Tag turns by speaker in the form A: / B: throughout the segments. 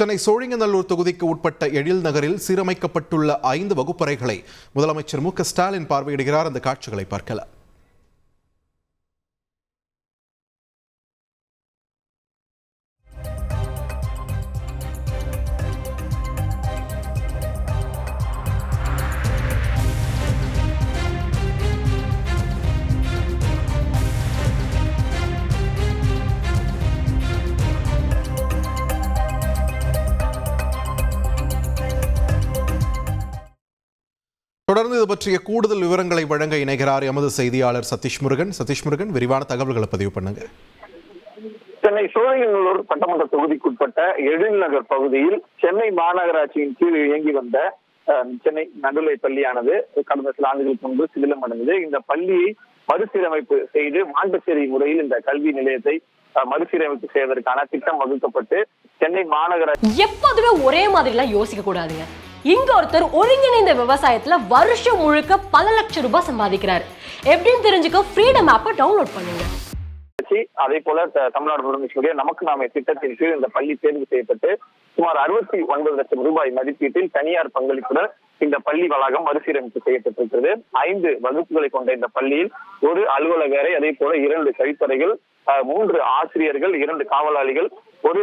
A: சென்னை சோழிங்கநல்லூர் தொகுதிக்கு உட்பட்ட எழில் நகரில் சீரமைக்கப்பட்டுள்ள ஐந்து வகுப்பறைகளை முதலமைச்சர் மு க ஸ்டாலின் பார்வையிடுகிறார். அந்த காட்சிகளை பார்க்கலாம். தொடர்ந்து இது பற்றிய கூடுதல் விவரங்களை வழங்க இணைகிறார் எமது செய்தியாளர் சதீஷ் முருகன். சதீஷ் முருகன் விரிவான தகவல்களை பதிவு பண்ணுங்க.
B: சென்னை சோழிங்கநல்லூர் சட்டமன்ற தொகுதிக்குட்பட்ட எழில்நகர் பகுதியில் சென்னை மாநகராட்சியின் கீழ் இயங்கி வந்த சென்னை நடுநிலை பள்ளியானது கடந்த சில ஆண்டுகளுக்கு முன்பு சிதிலம் அடைந்தது. இந்த பள்ளியை மறுசீரமைப்பு செய்து மாண்டச்சேரி முறையில் இந்த கல்வி நிலையத்தை மறுசீரமைப்பு செய்வதற்கான திட்டம் வகுக்கப்பட்டு சென்னை மாநகராட்சி
C: எப்போதுமே ஒரே மாதிரிலாம் யோசிக்க கூடாதுங்க. இங்க ஒருத்தர் ஒருங்கிணைந்த விவசாயத்துல வருஷம் முழுக்க பல லட்சம் ரூபாய் சம்பாதிக்கிறார். எப்படின்னு தெரிஞ்சுக்க ஃப்ரீடம் ஆப்பை டவுன்லோட் பண்ணுங்க.
B: அதே போல தமிழ்நாடு முதலமைச்சருடைய நமக்கு நாம திட்டத்தின் கீழ் இந்த பள்ளி தேர்வு செய்யப்பட்டு சுமார் அறுபத்தி ஒன்பது லட்சம் ரூபாய் மதிப்பீட்டில் தனியார் பங்களிப்புடன் இந்த பள்ளி வளாகம் மறுசீரமைப்பு செய்யப்பட்டிருக்கிறது. ஐந்து வகுப்புகளை கொண்ட இந்த பள்ளியில் ஒரு அலுவலக அறை அதே போல இரண்டு கழிப்பறைகள் மூன்று ஆசிரியர்கள் இரண்டு காவலாளிகள் ஒரு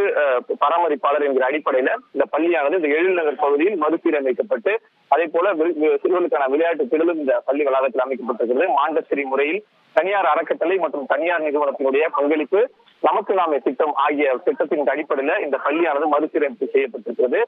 B: பராமரிப்பாளர் என்கிற அடிப்படையில இந்த பள்ளியானது இந்த எழில்நகர் பகுதியில் மறுசீரமைக்கப்பட்டு அதே போல சிறுவர்களுக்கான விளையாட்டு திடலும் இந்த பள்ளி வளாகத்தில் அமைக்கப்பட்டிருக்கிறது. மாண்டசரி முறையில் தனியார் அறக்கட்டளை மற்றும் தனியார் நிறுவனத்தினுடைய பங்களிப்பு நமக்கு நாமே திட்டம் ஆகிய திட்டத்தின் அடிப்படையில இந்த பள்ளியானது மறுசீரமைப்பு செய்யப்பட்டிருக்கிறது.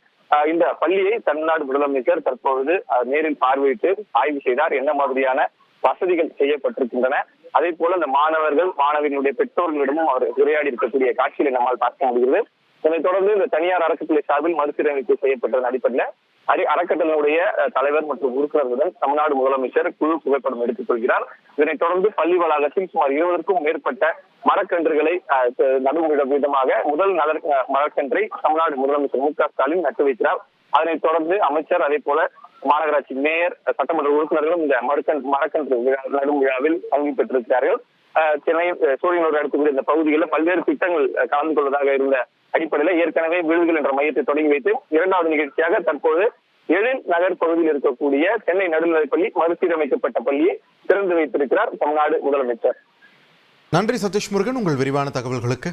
B: இந்த பள்ளியை தமிழ்நாடு முதலமைச்சர் தற்பொழுது நேரில் பார்வையிட்டு ஆய்வு செய்தார். என்ன மாதிரியான வசதிகள் செய்யப்பட்டிருக்கின்றன? அதே போல அந்த மாணவர்கள் மாணவியினுடைய பெற்றோர்களிடமும் அவர் உரையாடி இருக்கக்கூடிய காட்சிகளை நம்மால் பார்க்க முடிகிறது. இதனைத் தொடர்ந்து இந்த தனியார் அறக்கட்டளை சார்பில் மறுசீரமைப்பு செய்யப்பட்டதன் அடிப்படையில் அரை அறக்கட்டளையுடைய தலைவர் மற்றும் உறுப்பினர்களுடன் தமிழ்நாடு முதலமைச்சர் குழு புகைப்படம் எடுத்துக் கொள்கிறார். இதனைத் தொடர்ந்து பள்ளி வளாகத்தில் சுமார் இருபதற்கும் மேற்பட்ட மரக்கன்றுகளை அஹ், விதமாக முதல் மரக்கன்றை தமிழ்நாடு முதலமைச்சர் மு க ஸ்டாலின் நட்டு வைக்கிறார். அதனைத் தொடர்ந்து அமைச்சர் அதே போல மாநகராட்சி மேயர் சட்டமன்ற உறுப்பினர்களும் இந்த மரக்கன் மரக்கன்று நடும் விழாவில் பங்கு பெற்றிருக்கிறார்கள். சென்னை சூரியனூர் அடுத்துக்கூடிய இந்த பகுதிகளில் பல்வேறு திட்டங்கள் கலந்து கொள்வதாக இருந்த அடிப்படையில் ஏற்கனவே விழுதுகள் என்ற மையத்தை தொடங்கி வைத்து இரண்டாவது நிகழ்ச்சியாக தற்போது எழில் நகர் பகுதியில் இருக்கக்கூடிய சென்னை நடுநிலைப்பள்ளி மறுசீரமைக்கப்பட்ட பள்ளியை திறந்து வைத்திருக்கிறார் தமிழ்நாடு முதலமைச்சர்.
A: நன்றி சதீஷ் முருகன் உங்கள் விரிவான தகவல்களுக்கு.